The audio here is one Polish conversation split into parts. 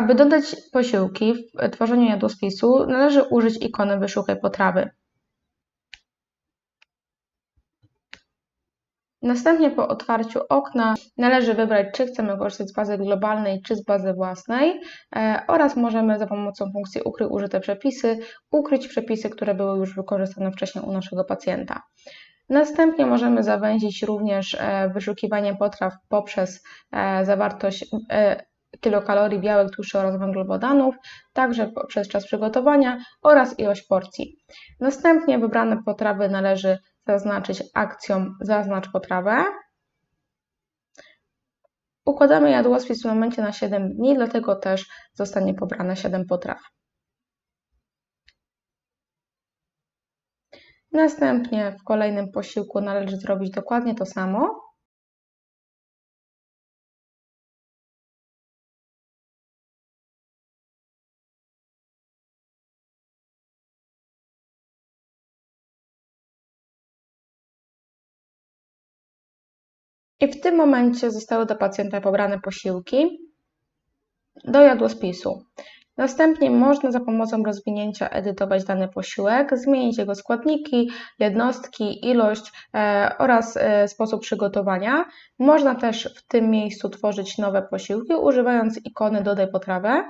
Aby dodać posiłki w tworzeniu jadłospisu, należy użyć ikony Wyszukaj potrawy. Następnie po otwarciu okna należy wybrać, czy chcemy korzystać z bazy globalnej, czy z bazy własnej e, oraz możemy za pomocą funkcji Ukryj użyte przepisy ukryć przepisy, które były już wykorzystane wcześniej u naszego pacjenta. Następnie możemy zawęzić również e, wyszukiwanie potraw poprzez e, zawartość kilokalorii, białek, tłuszczy oraz węglowodanów, także poprzez czas przygotowania oraz ilość porcji. Następnie wybrane potrawy należy zaznaczyć akcją Zaznacz potrawę. Układamy jadłospis w momencie na 7 dni, dlatego też zostanie pobrane 7 potraw. Następnie w kolejnym posiłku należy zrobić dokładnie to samo. I w tym momencie zostały do pacjenta pobrane posiłki do jadłospisu. Następnie można za pomocą rozwinięcia edytować dany posiłek, zmienić jego składniki, jednostki, ilość e, oraz e, sposób przygotowania. Można też w tym miejscu tworzyć nowe posiłki, używając ikony Dodaj potrawę.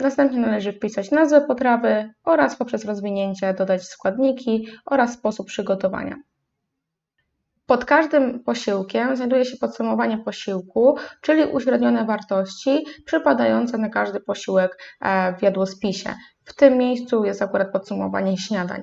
Następnie należy wpisać nazwę potrawy oraz poprzez rozwinięcie dodać składniki oraz sposób przygotowania. Pod każdym posiłkiem znajduje się podsumowanie posiłku, czyli uśrednione wartości przypadające na każdy posiłek e, w jadłospisie. W tym miejscu jest akurat podsumowanie śniadań.